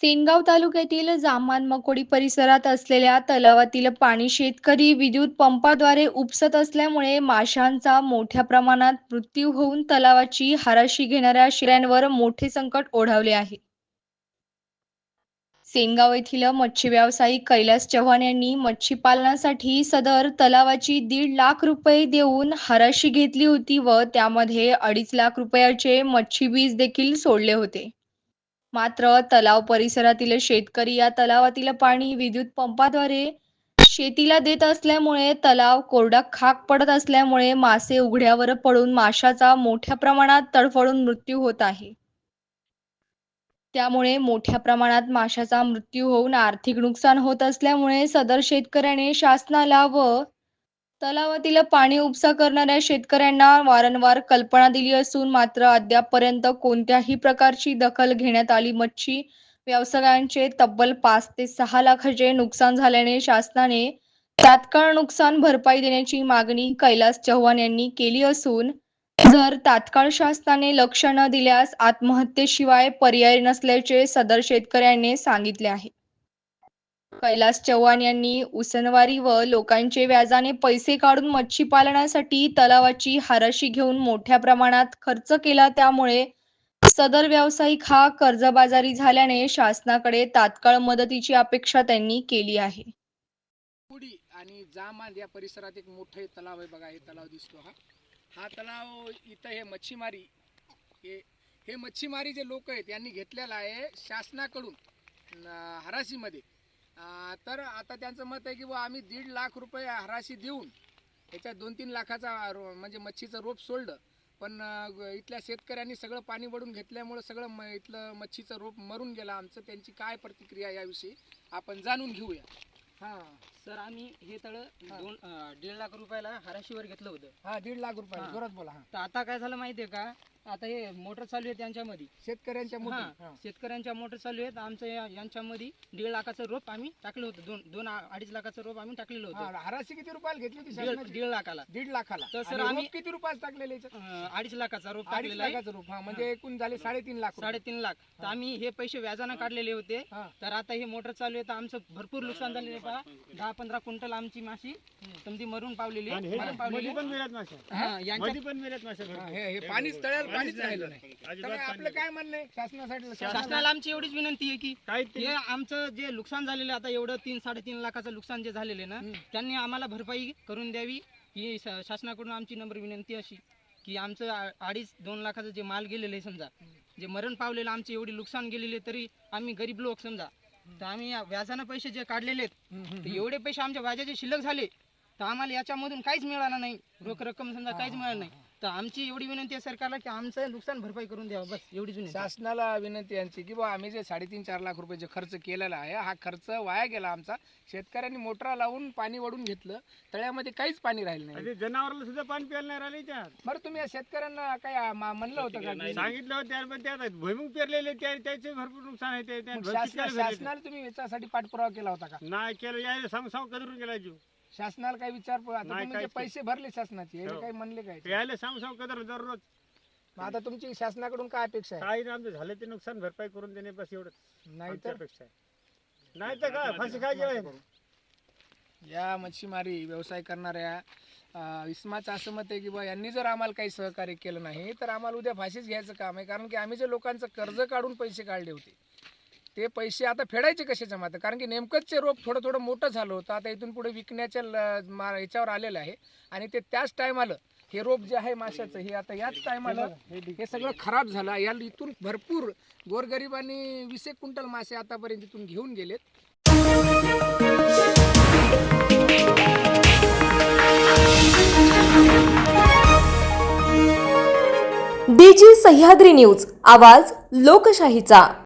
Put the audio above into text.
सेनगाव तालुक्यातील जामान मकोडी परिसरात असलेल्या तलावातील पाणी शेतकरी विद्युत पंपाद्वारे उपसत असल्यामुळे माशांचा मोठ्या प्रमाणात मृत्यू होऊन तलावाची हाराशी घेणाऱ्या शेळ्यांवर मोठे संकट ओढावले आहे. सेनगाव येथील मच्छी व्यावसायिक कैलास चव्हाण यांनी मच्छी पालनासाठी सदर तलावाची दीड लाख रुपये देऊन हाराशी घेतली होती व त्यामध्ये अडीच लाख रुपयाचे मच्छी बीज देखील सोडले होते. मात्र तलाव परिसरातील शेतकरी या तलावातील पाणी विद्युत पंपाद्वारे शेतीला देत असल्यामुळे तलाव कोरडा खाक पडत असल्यामुळे मासे उघड्यावर पडून माशाचा मोठ्या प्रमाणात तडफडून मृत्यू होत आहे. त्यामुळे मोठ्या प्रमाणात माशाचा मृत्यू होऊन आर्थिक नुकसान होत असल्यामुळे सदर शेतकऱ्याने शासनाला व तलावातील पाणी उपसा करणाऱ्या शेतकऱ्यांना वारंवार कल्पना दिली असून मात्र अद्यापपर्यंत कोणत्याही प्रकारची दखल घेण्यात आली मच्छी. व्यावसायिकांचे तब्बल पाच ते सहा लाखाचे नुकसान झाल्याने शासनाने तात्काळ नुकसान भरपाई देण्याची मागणी कैलास चव्हाण यांनी केली असून जर तात्काळ शासनाने लक्ष न दिल्यास आत्महत्येशिवाय पर्याय नसल्याचे सदर शेतकऱ्यांनी सांगितले आहे. कैलास चव्हाण यांनी उसनवारी व लोकांचे व्याजाने पैसे काढून मच्छी पालनासाठी तलावाची हाराशी घेऊन मोठ्या प्रमाणात खर्च केला. त्यामुळे सदर व्यावसायिक हा कर्जबाजारी झाल्याने शासनाकडे तात्काळ मदतीची अपेक्षा त्यांनी केली आहे. पुडी आणि जामान या परिसरात एक मोठे तलाव आहे बघा हे तलाव दिसतो हा. हा तलाव इथं हे मच्छीमारी हे हे मच्छीमारी जे लोक आहेत यांनी घेतलेला आहे शासनाकडून हराशीमध्ये. तर आता त्यांचं मत आहे की बुवा आम्ही दीड लाख रुपये हराशी देऊन याच्यात दोन तीन लाखाचा रो- म्हणजे मच्छीचं रोप सोडलं. पण अं, ग- इथल्या शेतकऱ्यांनी सगळं पाणी वडून घेतल्यामुळं सगळं म इथलं मच्छीचं रोप मरून गेलं. आमचं त्यांची काय प्रतिक्रिया याविषयी आपण जाणून घेऊया. हां सर आम्ही हे तळ दोन अं, दीड लाख रुपयाला हराशीवर घेतलं होतं. हा दीड लाख रुपये. हा. जोरात बोला हा. तर आता काय झालं माहितीये का? आता हे मोटर चालू आहे त्यांच्यामध्ये शेतकऱ्यांच्या हा, मोठी हा. शेतकऱ्यांच्या मोटर चालू आहेत. आमचं या- यांच्यामध्ये दीड लाखाचं रोप आम्ही टाकलं होतं. दोन दोन आ- अडीच लाखाचं रोप आम्ही टाकलेलं होतं. हा, हराशी किती रुपयाला घेतली होती दीड शासनाची? दीड लाखाला. दीड लाखाला. तर सर आणि रोप आम्ही- किती रुपयाला टाकलेले? अं, अडीच लाखाचा रोप अडीच टाकलेला आहे. लाखाचं रोप. हा म्हणजे एकूण झाले साडेतीन लाख रुपये. साडेतीन लाख. तर आम्ही हे पैसे व्याजानं काढलेले होते. हा. तर आता हे मोटर चालू आहे. तर आमचं भरपूर नुकसान झालेलं आहे पहा. दहा पंधरा क्विंटल आमची माशी समजी मरून पावलेली आहे. मरून पावलेली आहे. हा, यांच्या हा, हे हे पाणीच तळ्याला पाणीच राहिलं नाही. तर आपलं काय म्हणणं आहे? शासनासाठी शासनाला आमची एवढीच विनंती आहे की हे आमचं जे नुकसान झालेलं आहे, आता एवढं तीन साडेतीन लाखाचं नुकसान जे झालेलं आहे ना त्यांनी आम्हाला भरपाई करून द्यावी. ही शा- शासनाकडून आमची नंबर विनंती अशी की आमचं आ- अडीच दोन लाखाचं जे माल गेलेलं आहे समजा जे मरण पावलेलं आमचे एवढी नुकसान गेलेले तरी आम्ही गरीब लोक समजा. तर आम्ही या व्याजानं पैसे जे काढलेले आहेत तर एवढे पैसे आमच्या व्याजाचे शिल्लक झाले तर आम्हाला याच्यामधून काहीच मिळालं नाही. रोख रक्कम समजा काहीच मिळालं नाही. तर आमची एवढी विनंती आहे सरकारला की आमचं नुकसान भरपाई करून द्यावं बस एवढीच विनंती आहे. शासनाला विनंती यांची की बा आम्ही जे साडेतीन चार लाख रुपये जे खर्च केलेला आहे हा खर्च वाया गेला आमचा. शेतकऱ्यांनी मोटरा लावून पाणी वडून घेतलं तळ्यामध्ये काहीच पाणी राहिलं नाही. जनावराला सुद्धा पाणी प्यायला नाही राहिले त्यात बरं तुम्ही या शेतकऱ्यांना काय मा- म्हणलं होतं का? की- सांगितलं होतं त्यात पण त्यात भुईमुग पेरलेले त्या त्याचे भरपूर नुकसान आहे ते- त्या मग भरपूर शासना- केलं भेटले. शासनाला तुम्ही याच्यासाठी पाठपुरावा केला होता का? नाही केलं यायला सांग सांग कदरून गेला जीव. शासनाला काही विचार नाही, पैसे भरले शासनाचे हो. काही म्हणले काय यायला सांग सांग कदर दररोज. मग आता तुमची शासनाकडून काय अपेक्षा आहे? काही नाही आमचं झालं ते नुकसान भरपाई करून देणे बस एवढंच. नाही तर अपेक्षा आहे. नाही तर काय फाशी खायची आहे. या मच्छीमारी व्यवसाय करणाऱ्या अं, इस्माचं असं मत आहे की बा यांनी जर आम्हाला काही सहकार्य केलं नाही तर आम्हाला उद्या फाशीच घ्यायचं काम आहे. कारण की आम्ही जे लोकांचं कर्ज काढून पैसे काढले होते ते पैसे आता फेडायचे कशाच्या मात्र? कारण की नेमकंच ते रोप थोडं थोडं मोठं झालं होतं. आता इथून पुढे विकण्याच्या ल- मा- याच्यावर आलेलं आहे. आणि ते त्याच टायमाला हे रोप जे आहे माशाचं हे आता याच टायमाला हे सगळं खराब झालं. या इथून भरपूर गोरगरिबांनी वीस एक क्विंटल मासे आतापर्यंत इथून घेऊन गेलेत. डीजी सह्याद्री न्यूज आवाज लोकशाहीचा.